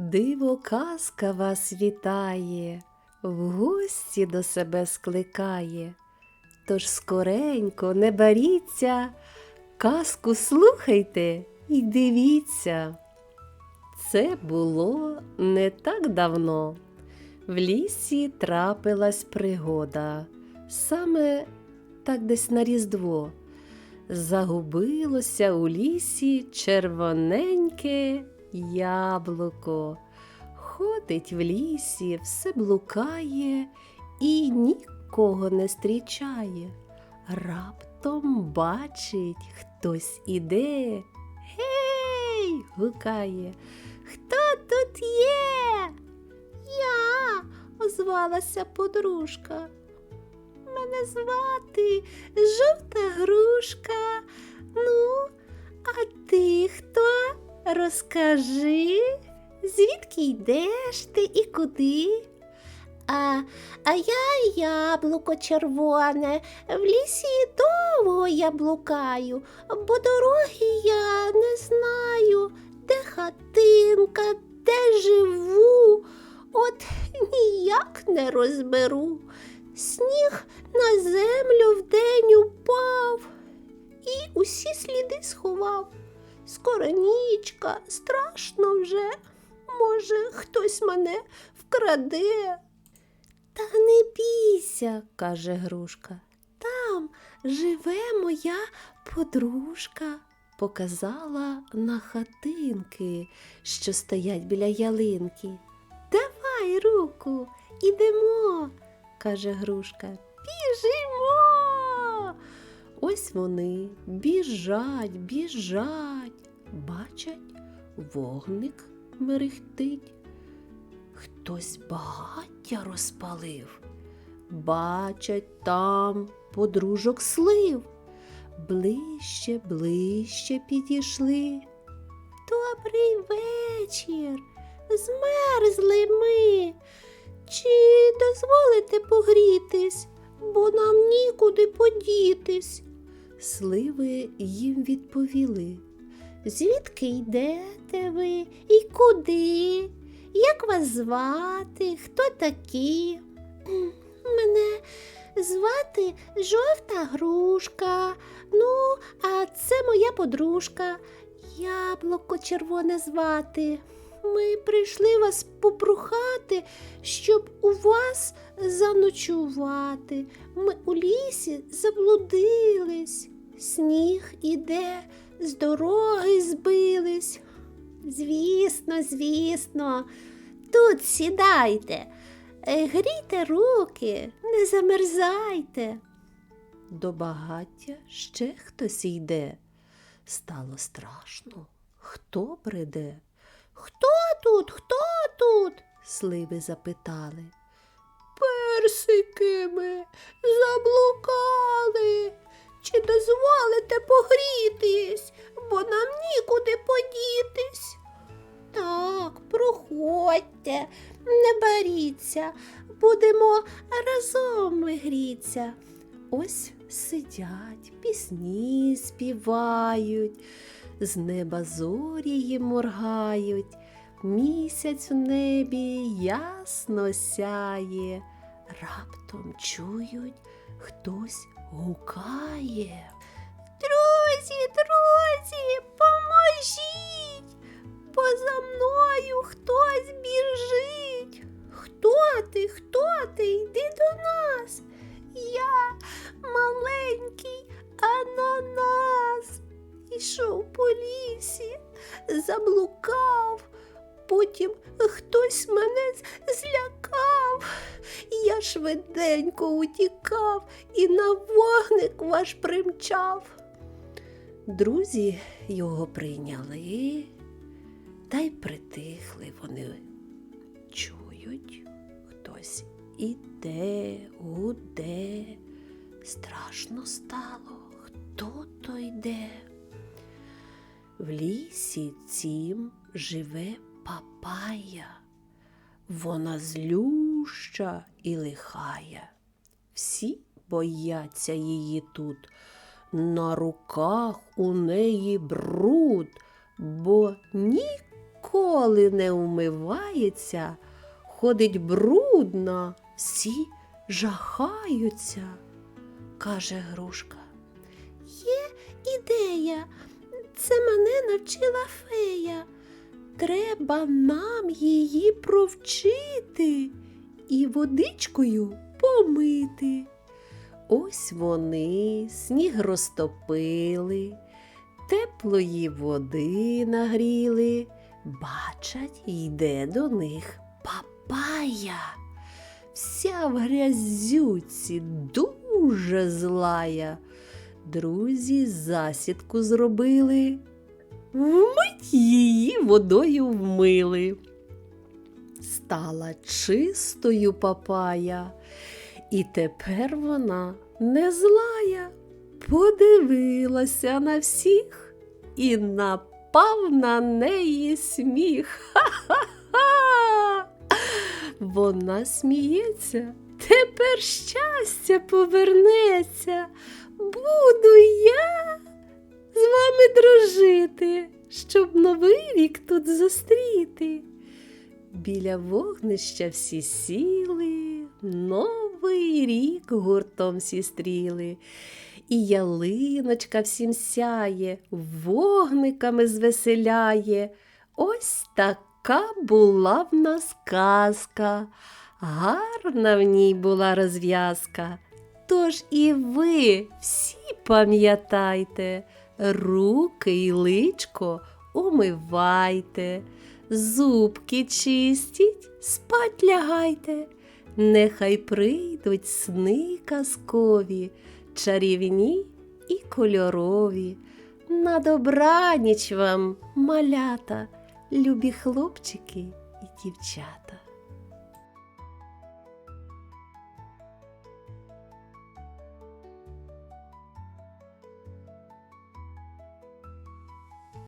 Диво казка вас вітає, в гості до себе скликає. Тож скоренько не баріться, казку слухайте і дивіться. Це було не так давно. В лісі трапилась пригода, саме так десь на Різдво. Загубилося у лісі червоненьке яблуко. Ходить в лісі, все блукає і нікого не зустрічає. Раптом бачить, хтось іде. Гей! гукає. Хто тут є? Я, озвалася подружка. Мене звати жовта грушка. Розкажи, звідки йдеш ти і куди? А, а я яблуко червоне, в лісі довго я блукаю, бо дороги я не знаю, де хатинка, де живу, от ніяк не розберу. Сніг на землю вдень упав і усі сліди сховав. Скоро нічка, страшно вже. Може, хтось мене вкраде. Та не бійся, каже грушка. Там живе моя подружка. Показала на хатинки, що стоять біля ялинки. Давай руку, ідемо, каже грушка. Біжимо. Ось вони біжать, біжать, бачать, вогник мерехтить. Хтось багаття розпалив, бачать там подружок слив. Ближче, ближче підійшли. Добрий вечір. Змерзли ми. Чи дозволите погрітись, бо нам нікуди подітись? Сливи їм відповіли. Звідки йдете ви і куди? Як вас звати? Хто такі? Мене звати жовта грушка. Ну, а це моя подружка. Яблуко червоне звати. Ми прийшли вас попрохати, щоб у вас заночувати. Ми у лісі заблудились. Сніг іде, з дороги збились. Звісно, звісно, тут сідайте, е, грійте руки, не замерзайте. До багаття ще хтось йде. Стало страшно. Хто приде? Хто тут? Хто тут? Сливи запитали. Персики ми заблукали. Чи дозволите погрітись, бо нам нікуди подітись? Так, проходьте, не боріться, будемо разом гріться. Ось сидять, пісні співають, з неба зорі моргають, місяць в небі ясно сяє, раптом чують, хтось гукає. Друзі, друзі, поможіть, бо за мною хтось біжить. Хто ти, хто ти? Йди до нас. Я маленький ананас. Ішов по лісі, заблукав. Потім хтось мене з- злякав. Швиденько утікав і на вогник ваш примчав. Друзі його прийняли, та й притихли вони. Чують, хтось іде, гуде. Страшно стало, хто то йде. В лісі цім живе папая. Вона злюща і лихая. Всі бояться її тут. На руках у неї бруд, бо ніколи не умивається, ходить брудна, всі жахаються, каже грушка. Є ідея, це мене навчила фея. Треба нам її провчити і водичкою помити. Ось вони сніг розтопили, теплої води нагріли. Бачать, йде до них папая. Вся в грязюці дуже злая. Друзі засідку зробили, вмить її водою вмили. Стала чистою папая, і тепер вона не злая. Подивилася на всіх і напав на неї сміх. Ха-ха-ха! Вона сміється, тепер щастя повернеться. Буду я з вами дружити, щоб новий рік тут зустріти. Біля вогнища всі сіли, новий рік гуртом всі стріли. І ялиночка всім сяє, вогниками звеселяє. Ось така була в нас казка, гарна в ній була розв'язка. Тож і ви всі пам'ятайте, руки й личко умивайте, зубки чистіть, спать лягайте. Нехай прийдуть сни казкові, чарівні і кольорові. На добраніч вам, малята, любі хлопчики і дівчата.